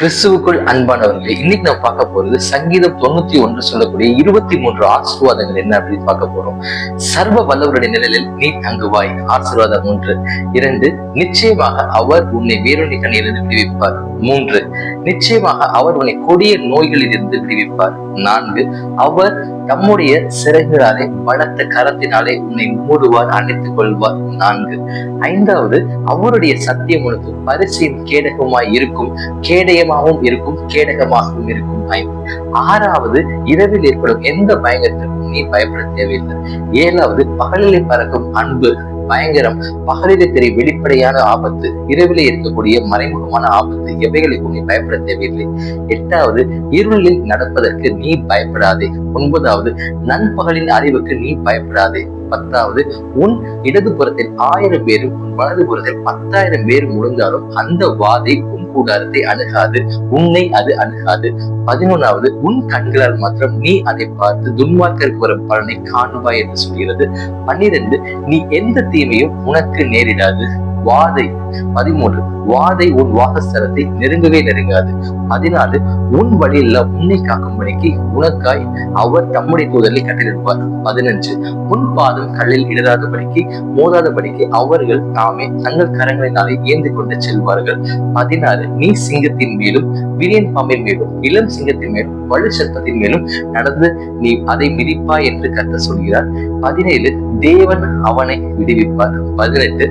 கிறிஸ்துவுக்குள் அன்பானவர்களே இன்னைக்கு நம்ம பார்க்க போறது சங்கீதம் தொண்ணூத்தி ஒன்று சொல்லக்கூடிய இருபத்தி மூன்று ஆசீர்வாதங்கள் என்ன அப்படின்னு பார்க்க போறோம். சர்வ வல்லவருடைய நிழலில் நீ தங்குவாய். ஆசீர்வாதம் ஒன்று. இரண்டு நிச்சயமாக அவர் உன்னை வேறொன்றை கண்ணிலிருந்து விடுவிப்பார். மூன்று. நிச்சயமாக அவர் உன்னை கொடிய நோய்களில் இருந்து விடுவிப்பார். நான்கு அவர் தம்முடைய சிறகுகளாலே பலத்த கரத்தினாலே உன்னை மூடுவார் அணைத்துக் கொள்வார். நான்கு ஐந்தாவது அவருடைய சத்தியம் உனக்கு பரிசையும் கேடகமாய் இருக்கும் கேடயமாகவும் இருக்கும் கேடகமாகவும் இருக்கும் ஐந்து ஆறாவது இரவில் ஏற்படும் எந்த பயங்கரத்திற்கும் நீ பயப்பட தேவையில்லை. ஏழாவது பகலிலே பறக்கும் அன்பு பயங்கரம். பகலிலே தெரிய வெளிப்படையான ஆபத்து. இரவிலே இருக்கக்கூடிய மறைமுகமான ஆபத்து. எவைகளுக்கும் நீ பயப்பட தேவையில்லை எட்டாவது இருளில் நடப்பதற்கு நீ பயப்படாதே. ஒன்பதாவது நண்பகலின் அறிவுக்கு நீ பயப்படாதே. பத்தாவது உன் இடது புறத்தில் ஆயிரம் பேரும் உன் வலதுபுறத்தில் பத்தாயிரம் பேர் முழுந்தாலும் அந்த வாதை உன் கூடாரத்தை அணுகாது உன்னை அது அணுகாது. பதினொன்னாவது உன் கண்களால் மாத்திரம் நீ அதை பார்த்து துன்மார்க்கருக்கு வரும் பலனை காணுவாய் என்று சொல்கிறது. பன்னிரண்டு நீ எந்த தீமையும் உனக்கு நேரிடாது வாதை பதிமூன்று வாதை உன் வாசஸ்தலத்தை நெருங்கவே நெருங்காது. பதினாலு உன் வழியில உன்னை காக்கும்படிக்கு உனக்காய் அவர் தம்முடைய தூதரை கட்டிலிருப்பார் பதினஞ்சு உன் பாதம் கல்லில் இடராதபடிக்கு மோதாதபடிக்கு அவர்கள் தாமே தங்கள் கரங்களினாலே ஏந்து கொண்டு செல்வார்கள். பதினாறு நீ சிங்கத்தின் மேலும் விரியன் பாம்பின் மேலும் இளம் சிங்கத்தின் மேலும் வலு சர்ப்பத்தின் மேலும் நடந்து நீ அதை மிதிப்பாய் என்று கத்த சொல்கிறார். பதினேழு தேவன் அவனை விடுவிப்பார். பதினெட்டு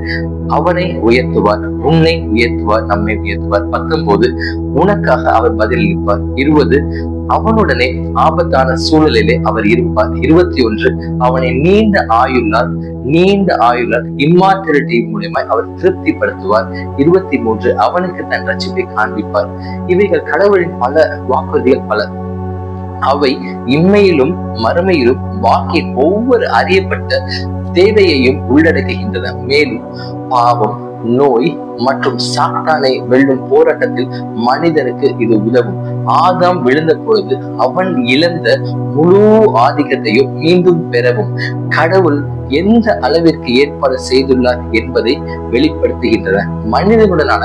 அவனை உயர்த்துவார். உயர்த்துவார். உன்னை உயர்த்துவார் நம்மை உயர்த்துவார். பத்தொன்பது உனக்காக அவர் பதிலளிப்பார் இருபது அவனுடனே ஆபத்தான சூழலிலே அவர் இருப்பார். இருபத்தி ஒன்று அவனை நீண்ட ஆயுள்ளால் நீண்ட ஆயுள்ளால் இம்மார்டலிட்டி மூலியமாய் அவர் திருப்திப்படுத்துவார். இருபத்தி மூன்று அவனுக்கு தன் ரட்சிப்பை காண்பிப்பார். இவைகள் கடவுளின் பல வாக்குறுதிகள் பல. அவை இம்மையிலும் மறுமையிலும் வாக்கின் ஒவ்வொரு அறியப்பட்ட தேவையையும் உள்ளடக்குகின்றன. மேலும் பாவம் நோய் மற்றும் சாத்தானை வெல்லும் போராட்டத்தில் மனிதனுக்கு இது உதவும். ஆதாம் விழுந்த பொழுது அவன் இழந்த முழு ஆதிக்கத்தையும் மீண்டும் பெறவும் கடவுள் எந்த அளவிற்கு ஏற்பாடு செய்துள்ளார் என்பதை வெளிப்படுத்துகின்றன. மனிதனுடனான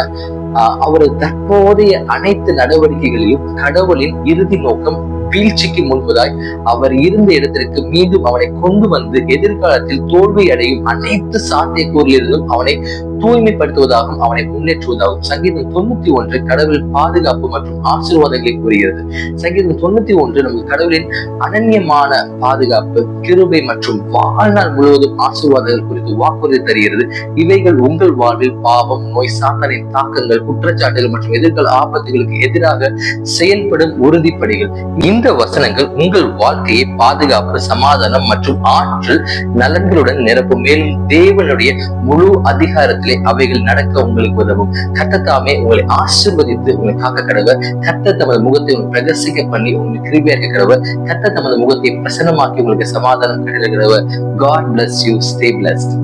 அவரது தற்போதைய அனைத்து நடவடிக்கைகளிலும் கடவுளின் இறுதி நோக்கம் வீழ்ச்சிக்கு முன்பதாய் அவர் இருந்த இடத்திற்கு மீண்டும் அவனை கொண்டு வந்து எதிர்காலத்தில் தோல்வி அடையும் அனைத்து சாத்தியக்கூறிலிருந்தும் அவனை தூய்மைப்படுத்துவதாகவும் அவனை முன்னேற்றுவதாகவும் சங்கீதம் தொண்ணூத்தி ஒன்று கடவுள் பாதுகாப்பு மற்றும் ஆசீர்வாதங்களை கூறுகிறது. சங்கீதம் தொண்ணூத்தி ஒன்று நமக்கு கடவுளின் அனன்யமான பாதுகாப்பு கிருபை மற்றும் வாழ்நாள் முழுவதும் ஆசீர்வாதங்கள் குறித்து வாக்குறுதி தருகிறது. இவைகள் உங்கள் வாழ்வில் பாவம் நோய் சாத்தனின் தாக்கங்கள் குற்றச்சாட்டுகள் மற்றும் எதிர்கால ஆபத்துகளுக்கு எதிராக செயல்படும் உறுதிப்படிகள். இந்த வசனங்கள் உங்கள் வாழ்க்கையை பாதுகாப்பு சமாதானம் மற்றும் ஆற்றல் நலன்களுடன் நிரப்பும். மேலும் தேவனுடைய முழு அதிகாரத்திலே அவைகள் நடக்க உங்களுக்கு உதவும். கத்தத்தாமே உங்களை ஆசிர்வதித்து உங்களை காக்க கடவுள். கத்த தமது முகத்தை பிரகசிக்க பண்ணி உங்களுக்கு கிருபியா இருக்க கடவுள். கத்த தமது முகத்தை பிரசன்னமாக்கி உங்களுக்கு சமாதானம் கிடைக்கிற God bless you stay blessed